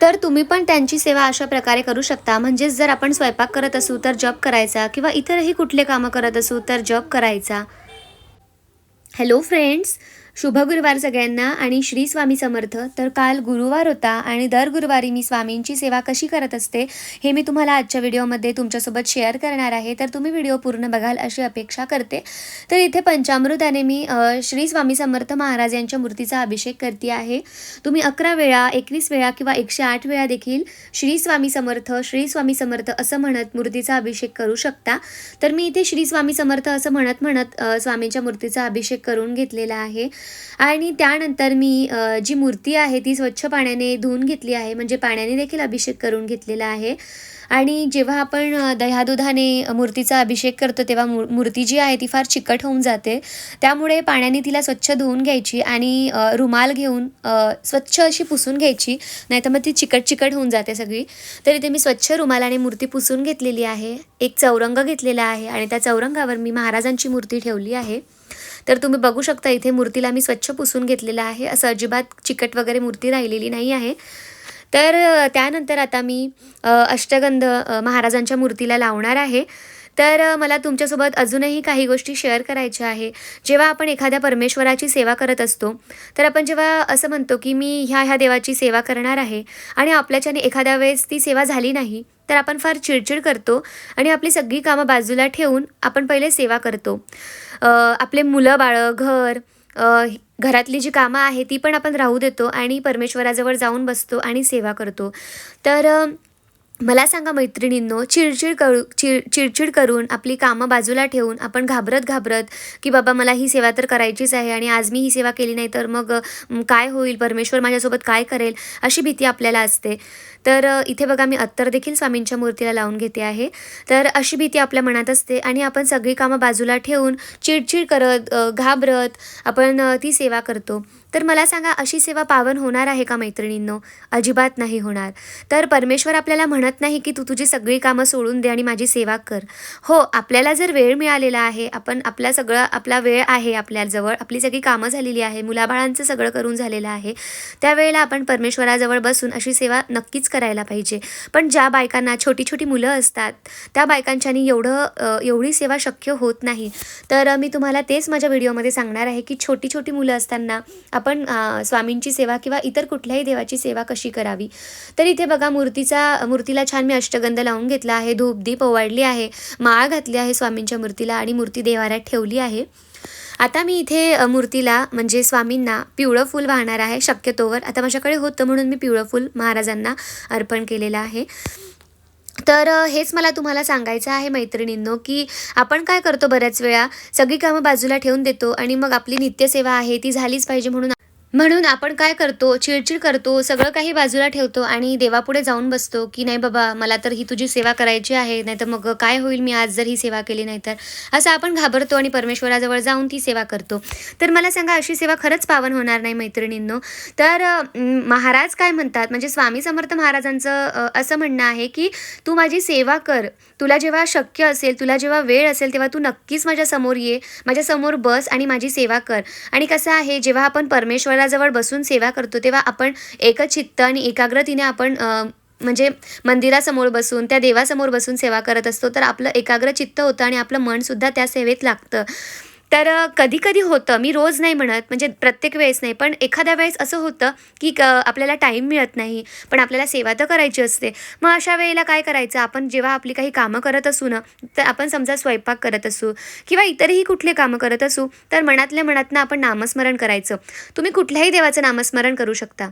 तर तुम्ही पण त्यांची सेवा अशा प्रकारे करू शकता. म्हणजेच जर आपण स्वयंपाक करत असू तर जॉब करायचा किंवा इतरही कुठले कामं करत असू तर जॉब करायचा. हॅलो फ्रेंड्स शुभ गुरुवार सगळ्यांना आणि श्री स्वामी समर्थ. तर काल गुरुवार होता आणि दर गुरुवारी मी स्वामींची सेवा कशी करत असते हे मी तुम्हाला आजच्या व्हिडिओमध्ये तुमच्यासोबत शेअर करणार आहे. तर तुम्ही व्हिडिओ पूर्ण बघाल अशी अपेक्षा करते. तर इथे पंचामृताने मी श्री स्वामी समर्थ महाराज यांच्या मूर्तीचा अभिषेक करते आहे. तुम्ही अकरा वेळा एकवीस वेळा किंवा एकशे आठ वेळा देखील श्री स्वामी समर्थ श्री स्वामी समर्थ असं म्हणत मूर्तीचा अभिषेक करू शकता. तर मी इथे श्री स्वामी समर्थ असं म्हणत म्हणत स्वामींच्या मूर्तीचा अभिषेक करून घेतलेला आहे. आणि त्यानंतर मी जी मूर्ती आहे ती स्वच्छ पाण्याने धुवून घेतली आहे. म्हणजे पाण्याने देखील अभिषेक करून घेतलेला आहे. आणि जेव्हा आपण दह्यादुधाने मूर्तीचा अभिषेक करतो तेव्हा मू मूर्ती जी आहे ती फार चिकट होऊन जाते. त्यामुळे पाण्याने तिला स्वच्छ धुवून घ्यायची आणि रुमाल घेऊन स्वच्छ अशी पुसून घ्यायची. नाहीतर मग ती चिकट चिकट होऊन जाते सगळी. तर इथे मी स्वच्छ रुमालाने मूर्ती पुसून घेतलेली आहे. एक चौरंग घेतलेला आहे आणि त्या चौरंगावर मी महाराजांची मूर्ती ठेवली आहे. तर तुम्ही बघू शकता इथे मूर्तीला मी स्वच्छ पुसून घेतलेलं आहे. असं अजिबात चिकट वगैरे मूर्ती राहिलेली नाही आहे. तर त्यानंतर आता मी अष्टगंध महाराजांच्या मूर्तीला लावणार आहे. तर मला तुमच्यासोबत अजूनही काही गोष्टी शेअर करायच्या आहे. जेव्हा आपण एखाद्या परमेश्वराची सेवा करत असतो तर आपण जेव्हा असं म्हणतो की मी ह्या ह्या देवाची सेवा करणार आहे आणि आपल्याच्याने एखाद्या वेळेस ती सेवा झाली नाही तर आपण फार चिडचिड करतो आणि आपली सगळी कामं बाजूला ठेवून आपण पहिले सेवा करतो. आपले मुलं बाळं घर घरातली जी कामं आहे ती पण आपण राहू देतो आणि परमेश्वराजवळ जाऊन बसतो आणि सेवा करतो. तर मला सांगा मैत्रिणींनो चिडचिड करू चिड चिडचिड करून आपली कामं बाजूला ठेवून आपण घाबरत घाबरत की बाबा मला ही सेवा तर करायचीच आहे आणि आज मी ही सेवा केली नाही तर मग काय होईल? परमेश्वर माझ्यासोबत काय करेल? अशी भीती आपल्याला असते. तर इथे बघा मी अत्तर देखील स्वामींच्या मूर्तीला लावून घेते आहे. तर अशी भीती आपल्या मनात असते आणि आपण सगळी कामं बाजूला ठेवून चिडचिड करत घाबरत आपण ती सेवा करतो. तर मला सांगा अशी सेवा पावन होणार आहे का मैत्रिणींनो? अजिबात नाही होणार. तर परमेश्वर आपल्याला म्हणत नाही की तू तुझी सगळी कामं सोडून दे आणि माझी सेवा कर. हो आपल्याला जर वेळ मिळालेला आहे आपण आपला सगळं आपला वेळ आहे आपल्याजवळ आपली सगळी कामं झालेली आहे मुलाबाळांचं सगळं करून झालेलं आहे त्यावेळेला आपण परमेश्वराजवळ बसून अशी सेवा नक्कीच करायला पाहिजे. पण ज्या बायकांना छोटी छोटी मुलं असतात त्या बायकांच्यानी एवढं एवढी सेवा शक्य होत नाही. तर मी तुम्हाला तेच माझ्या व्हिडिओमध्ये सांगणार आहे की छोटी छोटी मुलं असताना आपण स्वामींची सेवा किंवा इतर कुठल्याही देवाची सेवा कशी करावी? तर इथे बघा मूर्तीचा मूर्तीला छान मी अष्टगंध लावून घेतला आहे. धूप दीप ओवाळली आहे. माळ घातली आहे स्वामींच्या मूर्तीला आणि मूर्ती देवाऱ्यात ठेवली आहे. आता मी इथे मूर्तीला म्हणजे स्वामींना पिवळं फूल वाहणार आहे. शक्यतोवर आता माझ्याकडे होतं म्हणून मी पिवळं फूल महाराजांना अर्पण केलेलं आहे. तर हेच मला तुम्हाला सांगायचं आहे मैत्रिणींनो की आपण काय करतो बऱ्याच वेळा सगळी कामं बाजूला ठेवून देतो आणि मग आपली नित्यसेवा आहे ती झालीच पाहिजे म्हणून म्हणून आपण काय करतो चिडचिड करतो सगळं काही बाजूला ठेवतो आणि देवापुढे जाऊन बसतो की नाही बाबा मला तर ही तुझी सेवा करायची आहे नाहीतर मग काय होईल मी आज जर ही सेवा केली नाही तर असं आपण घाबरतो आणि परमेश्वराजवळ जाऊन ती सेवा करतो. तर मला सांगा अशी सेवा खरंच पावन होणार नाही मैत्रिणींनो? तर महाराज काय म्हणतात? म्हणजे स्वामी समर्थ महाराजांचं असं म्हणणं आहे की तू माझी सेवा कर. तुला जेव्हा शक्य असेल तुला जेव्हा वेळ असेल तेव्हा तू नक्कीच माझ्यासमोर ये माझ्यासमोर बस आणि माझी सेवा कर. आणि कसं आहे जेव्हा आपण परमेश्वराजवळ बसून सेवा करतो तेव्हा आपण एकचित्त आणि एकाग्रतीने आपण म्हणजे मंदिरासमोर बसून त्या देवासमोर बसून सेवा करत असतो तर आपलं एकाग्र चित्त होतं आणि आपलं मनसुद्धा त्या सेवेत लागतं. तर कधी कधी होतं मी रोज नाही म्हणत म्हणजे प्रत्येक वेळेस नाही पण एखाद्या वेळेस असं होतं की क आपल्याला टाईम मिळत नाही पण आपल्याला सेवा तर करायची असते. मग अशा वेळेला काय करायचं आपण जेव्हा आपली काही कामं करत असू ना तर आपण समजा स्वयंपाक करत असू किंवा इतरही कुठले कामं करत असू तर मनातल्या मनातनं आपण नामस्मरण करायचं. तुम्ही कुठल्याही देवाचं नामस्मरण करू शकता.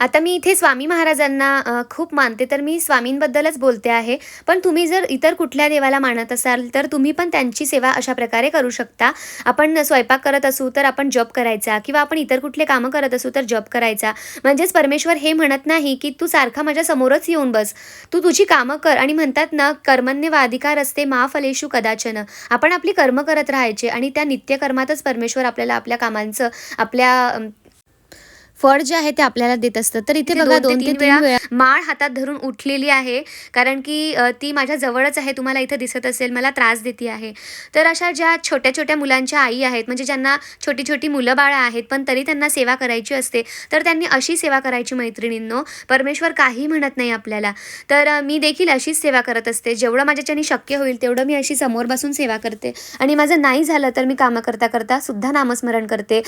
आता मी इथे स्वामी महाराजांना खूप मानते तर मी स्वामींबद्दलच बोलते आहे. पण तुम्ही जर इतर कुठल्या देवाला मानत असाल तर तुम्ही पण त्यांची सेवा अशा प्रकारे करू शकता. आपण स्वयंपाक करत असू तर आपण जॉब करायचा. किंवा आपण इतर कुठले कामं करत असू तर जॉब करायचा. म्हणजेच परमेश्वर हे म्हणत नाही की तू सारखा माझ्या समोरच येऊन बस. तू तुझी कामं कर. आणि म्हणतात ना कर्मन्य वा अधिकार असते मा फलेषु कदाचन. आपण आपली कर्म करत राहायचे आणि त्या नित्यकर्मातच परमेश्वर आपल्याला आपल्या कामांचं आपल्या फळ जे आहे ते आपल्याला देत असतं. तर इथे इथे बघा दोन ते तीन वेळा माळ हातात धरून उठलेली आहे कारण की ती माझ्या जवळच आहे तुम्हाला इथं दिसत असेल मला त्रास देते आहे. तर अशा ज्या छोट्या छोट्या मुलांच्या आई आहेत म्हणजे ज्यांना छोटी छोटी मुलं बाळं आहेत पण तरी त्यांना सेवा करायची असते तर त्यांनी अशी सेवा करायची मैत्रिणींनो. परमेश्वर काही म्हणत नाही आपल्याला. तर मी देखील अशीच सेवा करत असते. जेवढं माझ्याच्याने शक्य होईल तेवढं मी अशी समोर बसून सेवा करते. आणि माझं नाही झालं तर मी कामं करता करता सुद्धा नामस्मरण करते.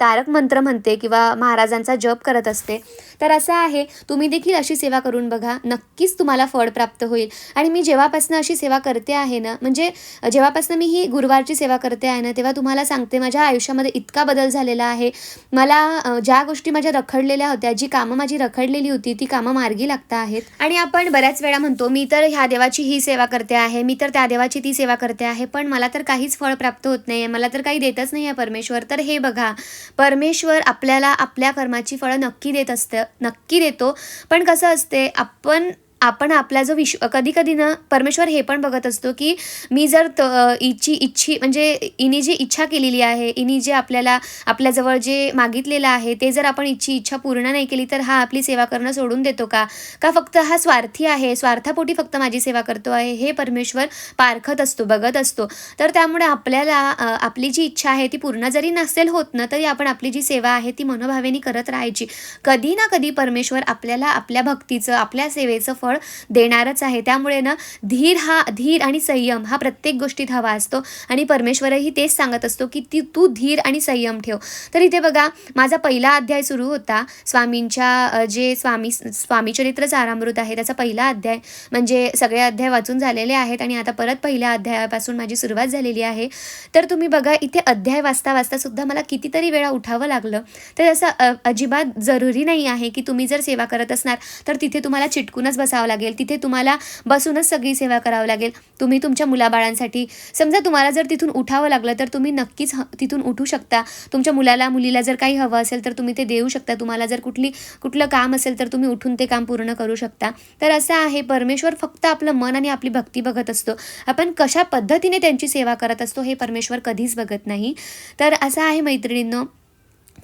तारक मंत्र म्हणते किंवा महाराजांचा जप करत असते. तर असं आहे तुम्ही देखील अशी सेवा करून बघा. नक्कीच तुम्हाला फळ प्राप्त होईल. आणि मी जेव्हापासून अशी सेवा करते आहे ना म्हणजे जेव्हापासून मी ही गुरुवारची सेवा करते आहे ना तेव्हा तुम्हाला सांगते माझ्या आयुष्यामध्ये इतका बदल झालेला आहे. मला ज्या गोष्टी माझ्या रखडलेल्या होत्या जी कामं माझी रखडलेली होती ती कामं मार्गी लागता आहेत. आणि आपण बऱ्याच वेळा म्हणतो मी तर ह्या देवाची ही सेवा करते आहे मी तर त्या देवाची ती सेवा करते आहे पण मला तर काहीच फळ प्राप्त होत नाही आहे मला तर काही देतच नाही आहे परमेश्वर. तर हे बघा परमेश्वर आपल्याला आपल्या कर्माची फळं नक्की देत असतं नक्की देतो. पण कसं असते आपण आपण आपला जो विश्व कधी कधी ना परमेश्वर हे पण बघत असतो की मी जर त इची इच्छी म्हणजे इनी जी इच्छा केलेली आहे इनी जे आपल्याला आपल्याजवळ जे मागितलेलं आहे ते जर आपण इच्छी इच्छा पूर्ण नाही केली तर हा आपली सेवा करणं सोडून देतो का? का फक्त हा स्वार्थी आहे? स्वार्थापोटी फक्त माझी सेवा करतो आहे? हे परमेश्वर पारखत असतो बघत असतो. तर त्यामुळे आपल्याला आपली जी इच्छा आहे ती पूर्ण जरी नसेल होत ना तरी आपण आपली जी सेवा आहे ती मनोभावेनी करत राहायची. कधी ना कधी परमेश्वर आपल्याला आपल्या भक्तीचं आपल्या सेवेचं फळ देणारच आहे. त्यामुळे ना धीर हा धीर आणि संयम हा प्रत्येक गोष्टीत हवा असतो आणि परमेश्वरही तेच सांगत असतो की ती तू धीर आणि संयम ठेव. तर इथे बघा माझा पहिला अध्याय सुरू होता. स्वामींच्या जे स्वामी स्वामी चरित्र सारामृत आहे त्याचा पहिला अध्याय म्हणजे सगळे अध्याय वाचून झालेले आहेत आणि आता परत पहिल्या अध्यायापासून माझी सुरुवात झालेली आहे. तर तुम्ही बघा इथे अध्याय वाचता वाचता सुद्धा मला कितीतरी वेळा उठावं लागलं. तर असं अजिबात जरुरी नाही आहे की तुम्ही जर सेवा करत असणार तर तिथे तुम्हाला चिटकूनच बसावं लागेल. तिथे तुम्हाला बसूनच सगळी सेवा करावं लागेल. तुम्ही तुमच्या मुलाबाळांसाठी समजा तुम्हाला जर तिथून उठावं लागलं तर तुम्ही नक्कीच ह- तिथून उठू शकता. तुमच्या मुलाला मुलीला जर काही हवं असेल तर तुम्ही ते देऊ शकता. तुम्हाला जर कुठली कुठलं काम असेल तर तुम्ही उठून ते काम पूर्ण करू शकता. तर असं आहे परमेश्वर फक्त आपलं मन आणि आपली भक्ती बघत असतो. आपण कशा पद्धतीने त्यांची सेवा करत असतो हे परमेश्वर कधीच बघत नाही. तर असं आहे मैत्रिणींनो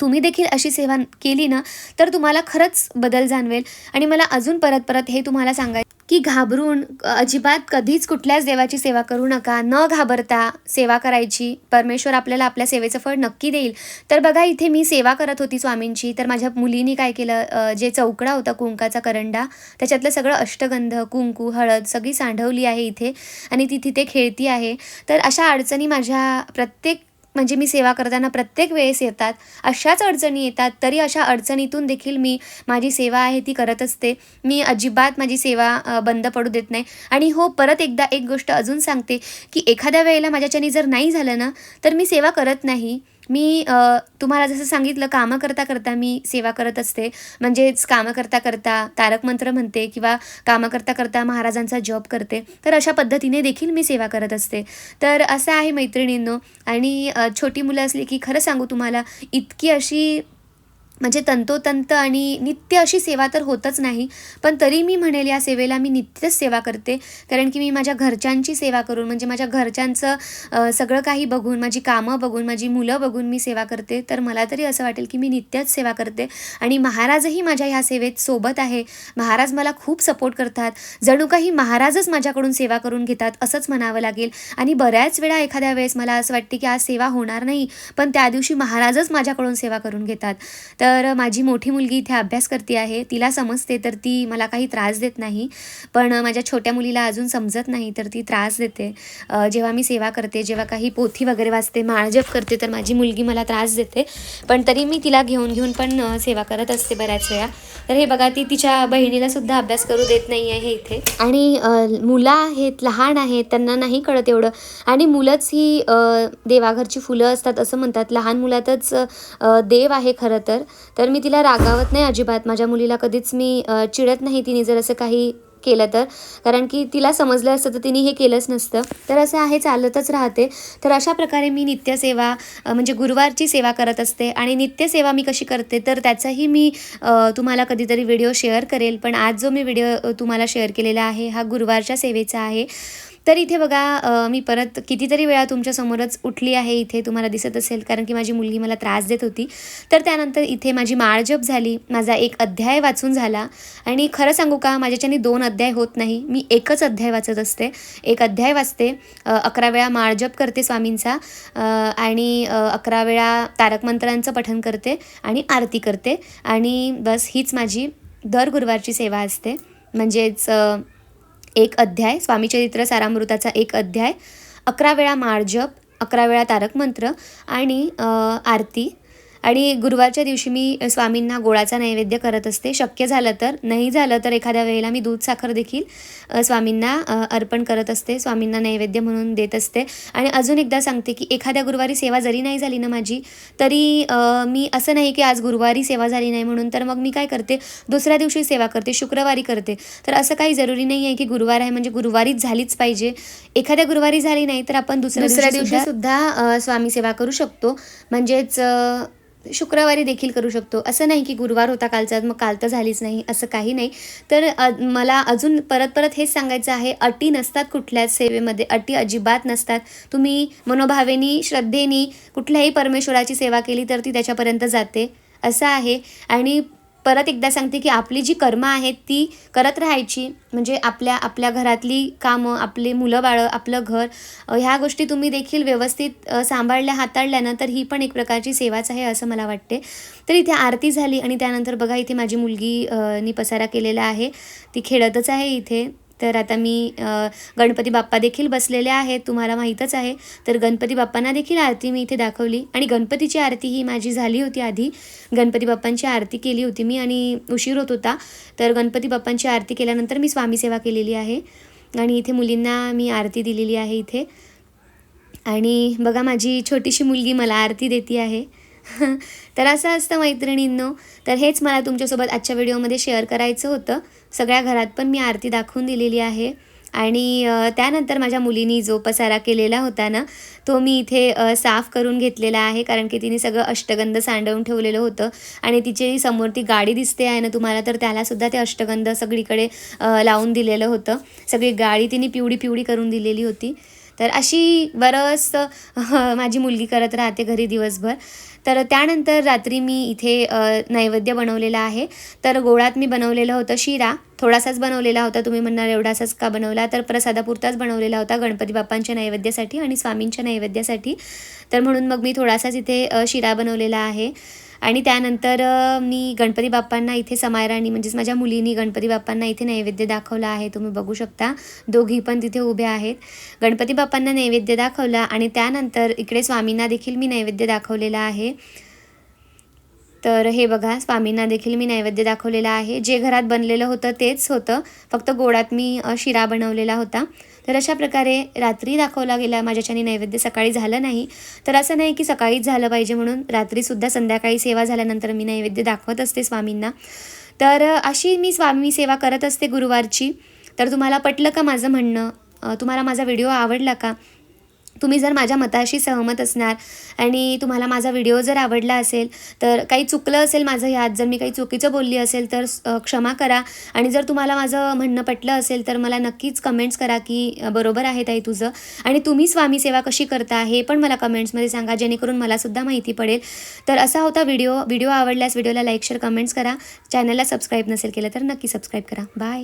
तुम्ही देखील अशी सेवा केली ना तर तुम्हाला खरंच बदल जाणवेल. आणि मला अजून परत परत हे तुम्हाला सांगायचं की घाबरून अजिबात कधीच कुठल्याच देवाची सेवा करू नका. न घाबरता सेवा करायची. परमेश्वर आपल्याला आपल्या सेवेचं फळ नक्की देईल. तर बघा इथे मी सेवा करत होती स्वामींची. तर माझ्या मुलीने काय केलं जे चौकडा होता कुंकाचा करंडा त्याच्यातलं सगळं अष्टगंध कुंकू हळद सगळी सांडवली आहे इथे. आणि ती तिथे खेळती आहे. तर अशा अडचणी माझ्या प्रत्येक म्हणजे मी सेवा करताना प्रत्येक वेळेस येतात अशाच अडचणी येतात तरी अशा अडचणीतून देखील मी माझी सेवा आहे ती करत असते. मी अजिबात माझी सेवा बंद पडू देत नाही. आणि हो परत एकदा एक गोष्ट अजून सांगते की एखाद्या वेळेला माझ्याच्यानी जर नाही झालं ना तर मी सेवा करत नाही. मी तुम्हाला जसं सांगितलं कामं करता करता मी सेवा करत असते. म्हणजेच कामं करता करता तारक मंत्र म्हणते किंवा कामं करता करता महाराजांचा जॉब करते तर अशा पद्धतीने देखील मी सेवा करत असते. तर असं आहे मैत्रिणींनो. आणि छोटी मुलं असली की खरं सांगू तुम्हाला इतकी अशी म्हणजे तंतोतंत आणि नित्य अशी सेवा तर होतच नाही पण तरी मी म्हणेल या सेवेला मी नित्यच सेवा करते. कारण की मी माझ्या घरच्यांची सेवा करून म्हणजे माझ्या घरच्यांचं सगळं काही बघून माझी कामं बघून माझी मुलं बघून मी सेवा करते. तर मला तरी असं वाटेल की मी नित्यच सेवा करते. आणि महाराजही माझ्या ह्या सेवेत सोबत आहे. महाराज मला खूप सपोर्ट करतात. जणू काही महाराजच माझ्याकडून सेवा करून घेतात असंच म्हणावं लागेल. आणि बऱ्याच वेळा एखाद्या वेळेस मला असं वाटते की आज सेवा होणार नाही पण त्या दिवशी महाराजच माझ्याकडून सेवा करून घेतात. तर तर माझी मोठी मुलगी इथे अभ्यास करते आहे. तिला समजते तर ती मला काही त्रास देत नाही. पण माझ्या छोट्या मुलीला अजून समजत नाही तर ती त्रास देते. जेव्हा मी सेवा करते जेव्हा काही पोथी वगैरे वाचते माळजप करते तर माझी मुलगी मला त्रास देते. पण तरी मी तिला घेऊन घेऊन पण सेवा करत असते बऱ्याच वेळा. तर हे बघा ती तिच्या बहिणीला सुद्धा अभ्यास करू देत नाही आहे इथे. आणि मुलं आहेत लहान आहेत त्यांना नाही कळत एवढं. आणि मुलंच ही देवाघरची फुलं असतात असं म्हणतात. लहान मुलातच देव आहे खरं तर. तर मी तिला रागावत नाही अजिबात. माझ्या मुलीला कधीच मी चिडत नाही तिने जर असं काही केलं तर. कारण की तिला समजलं असतं तर तिने हे केलंच नसतं. तर असं आहे चालतच राहते. तर अशा प्रकारे मी नित्यसेवा म्हणजे गुरुवारची सेवा करत असते. आणि नित्यसेवा मी कशी करते तर त्याचाही मी तुम्हाला कधीतरी व्हिडिओ शेअर करेल. पण आज जो मी व्हिडिओ तुम्हाला शेअर केलेला आहे हा गुरुवारच्या सेवेचा आहे. तर इथे बघा मी परत कितीतरी वेळा तुमच्यासमोरच उठली आहे इथे तुम्हाला दिसत असेल कारण की माझी मुलगी मला त्रास देत होती. तर त्यानंतर इथे माझी माळजप झाली माझा एक अध्याय वाचून झाला. आणि खरं सांगू का माझ्याच्याने दोन अध्याय होत नाही मी एकच अध्याय वाचत असते. एक अध्याय वाचते अकरा वेळा माळजप करते स्वामींचा आणि अकरा वेळा तारकमंत्रांचं पठन करते आणि आरती करते. आणि बस हीच माझी दर गुरुवारची सेवा असते. म्हणजेच एक अध्याय स्वामीचरित्र सारामृताचा एक अध्याय अकरा वेळा माळजप अकरा वेळा तारक मंत्र आणि आरती आणि गुरुवारच्या दिवशी मी स्वामींना गोळाचा नैवेद्य करत असते. शक्य झालं तर नाही झालं तर एखाद्या वेळेला मी दूध साखर देखील स्वामींना अर्पण करत असते. स्वामींना नैवेद्य म्हणून देत असते. आणि अजून एकदा सांगते की एखाद्या गुरुवारी सेवा जरी नाही झाली ना माझी तरी मी असं नाही की आज गुरुवारी सेवा झाली नाही म्हणून तर मग मी काय करते? दुसऱ्या दिवशी सेवा करते शुक्रवारी करते. तर असं काही जरुरी नाही आहे की गुरुवार आहे म्हणजे गुरुवारीच झालीच पाहिजे. एखाद्या गुरुवारी झाली नाही तर आपण दुसऱ्या दुसऱ्या दिवशी सुद्धा स्वामी सेवा करू शकतो. म्हणजेच शुक्रवारी देखील करू शकतो. असं नाही की गुरुवार होता कालचा मग काल तर झालीच नाही असं काही नाही. तर मला अजून परत परत हेच सांगायचं आहे अटी नसतात कुठल्याच सेवेमध्ये अटी अजिबात नसतात. तुम्ही मनोभावेनी श्रद्धेनी कुठल्याही परमेश्वराची सेवा केली तर ती त्याच्यापर्यंत जाते असं आहे. आणि परत एकदा सांगते की आपली जी कर्म आहेत ती करत राहायची म्हणजे आपल्या आपल्या घरातली कामं आपले मुलं बाळं आपलं घर ह्या गोष्टी तुम्ही देखील व्यवस्थित सांभाळल्या हाताळल्या ना तर ही पण एक प्रकारची सेवाच आहे असं मला वाटते. तर इथे आरती झाली आणि त्यानंतर बघा इथे माझी मुलगी नी पसारा केलेला आहे. ती खेळतच आहे इथे. तर आता मी गणपती बाप्पा देखील बसलेले आहेत तुम्हाला माहीतच आहे. तर गणपती बाप्पांना देखील आरती मी इथे दाखवली. आणि गणपतीची आरती ही माझी झाली होती आधी. गणपती बाप्पांची आरती केली होती मी आणि उशीर होत होता. तर गणपती बाप्पांची आरती केल्यानंतर मी स्वामी सेवा केलेली आहे. आणि इथे मुलींना मी आरती दिलेली आहे इथे. आणि बघा माझी छोटीशी मुलगी मला आरती देते आहे. तर असं असतं मैत्रिणींनो. तर हेच मला तुमच्यासोबत आजच्या व्हिडिओमध्ये शेअर करायचं होतं. सगळ्या घरात पण मी आरती दाखवून दिलेली आहे. आणि त्यानंतर माझ्या मुलीनी जो पसारा केलेला होता ना तो मी इथे साफ करून घेतलेला आहे. कारण की तिने सगळं अष्टगंध सांडवून ठेवलेलं होतं. आणि तिची समोर ती गाडी दिसते आहे ना तुम्हाला तर त्यालासुद्धा ते अष्टगंध सगळीकडे लावून दिलेलं होतं. सगळी गाडी तिने पिवळी पिवळी करून दिलेली होती. तर अशी बरंच माझी मुलगी करत राहते घरी दिवसभर. तर त्यानंतर रात्री मी इथे नैवेद्य बनवलेला आहे. तर गोळात मी बनवलेलं होतं शिरा. थोडासाच बनवलेला होता तुम्ही म्हणणार एवढासाच का बनवला? तर प्रसादापुरताच बनवलेला होता गणपती बाप्पांच्या नैवेद्यासाठी आणि स्वामींच्या नैवेद्यासाठी. तर म्हणून मग मी थोडासाच इथे शिरा बनवलेला आहे. आणि त्यानंतर मी गणपती बाप्पांना इथे समायराणी म्हणजेच माझ्या मुलीनी गणपती बाप्पांना इथे नैवेद्य दाखवला आहे. तुम्ही बघू शकता दोघी पण तिथे उभ्या आहेत. गणपती बाप्पांना नैवेद्य दाखवला आणि त्यानंतर इकडे स्वामींना देखील मी नैवेद्य दाखवलेला आहे. तर हे बघा स्वामींना देखील मी नैवेद्य दाखवलेला आहे. जे घरात बनलेलं होतं तेच होतं. फक्त गोडात मी शिरा बनवलेला होता. तर अशा प्रकारे रात्री दाखवला गेला माझ्याच्याने नैवेद्य सकाळी झालं नाही. तर असं नाही की सकाळीच झालं पाहिजे म्हणून रात्रीसुद्धा संध्याकाळी सेवा झाल्यानंतर मी नैवेद्य दाखवत असते स्वामींना. तर अशी मी स्वामी सेवा करत असते गुरुवारची. तर तुम्हाला पटलं का माझं म्हणणं? तुम्हाला माझा व्हिडिओ आवडला का? तुम्ही जर माझ्या मताशी सहमत असणार आणि तुम्हाला माझा व्हिडिओ जर आवडला असेल तर काही चुकलं असेल माझं ह्यात जर मी काही चुकीचं बोलली असेल तर क्षमा करा. आणि जर तुम्हाला माझं म्हणणं पटलं असेल तर मला नक्कीच कमेंट्स करा की बरोबर आहे ताई तुझं. आणि तुम्ही स्वामी सेवा कशी करता हे पण मला कमेंट्समध्ये सांगा जेणेकरून मलासुद्धा माहिती पडेल. तर असा होता व्हिडिओ. व्हिडिओ आवडल्यास व्हिडिओला लाईक शेअर कमेंट्स करा. चॅनलला सबस्क्राईब नसेल केलं तर नक्की सबस्क्राईब करा. बाय